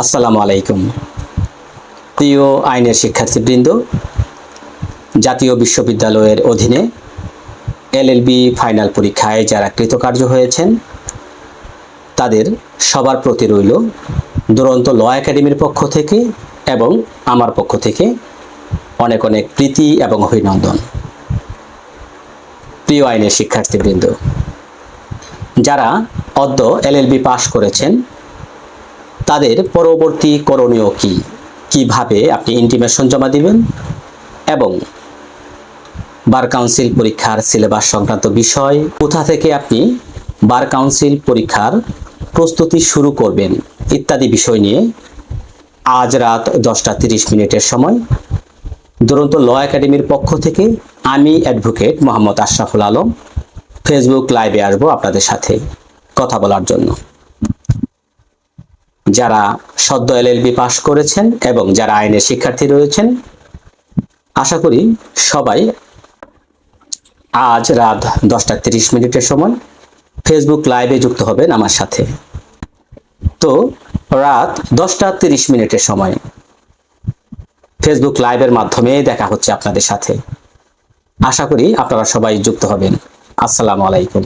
আসসালামু আলাইকুম। প্রিয় আইনের শিক্ষার্থীবৃন্দ, জাতীয় বিশ্ববিদ্যালয়ের অধীনে এলএলবি ফাইনাল পরীক্ষায় যারা কৃতকার্য হয়েছেন, তাদের সবার প্রতি রইল দুরন্ত ল একাডেমির পক্ষ থেকে এবং আমার পক্ষ থেকে অনেক অনেক প্রীতি এবং অভিনন্দন। প্রিয় আইনের শিক্ষার্থীবৃন্দ, যারা অদ্য এলএলবি পাশ করেছেন তাদের পরবর্তী করণীয় কি? কীভাবে আপনি ইন্টিমেশন জমা দিবেন? এবং বার কাউন্সিল পরীক্ষার সিলেবাস সংক্রান্ত বিষয়, কোথা থেকে আপনি বার কাউন্সিল পরীক্ষার প্রস্তুতি শুরু করবেন ইত্যাদি বিষয় নিয়ে আজ রাত দশটা তিরিশ মিনিটের সময় দুরন্ত ল একাডেমির পক্ষ থেকে আমি অ্যাডভোকেট মোহাম্মদ আশরাফুল আলম ফেসবুক লাইভে আসব আপনাদের সাথে কথা বলার জন্য। যারা সদ্য এলএলবি পাশ করেছেন এবং যারা আইনের শিক্ষার্থী রয়েছেন, আশা করি সবাই আজ রাত দশটা তিরিশ মিনিটের সময় ফেসবুক লাইভে যুক্ত হবেন আমার সাথে। তো রাত দশটা তিরিশ মিনিটের সময় ফেসবুক লাইভের মাধ্যমে দেখা হচ্ছে আপনাদের সাথে। আশা করি আপনারা সবাই যুক্ত হবেন। আসসালামু আলাইকুম।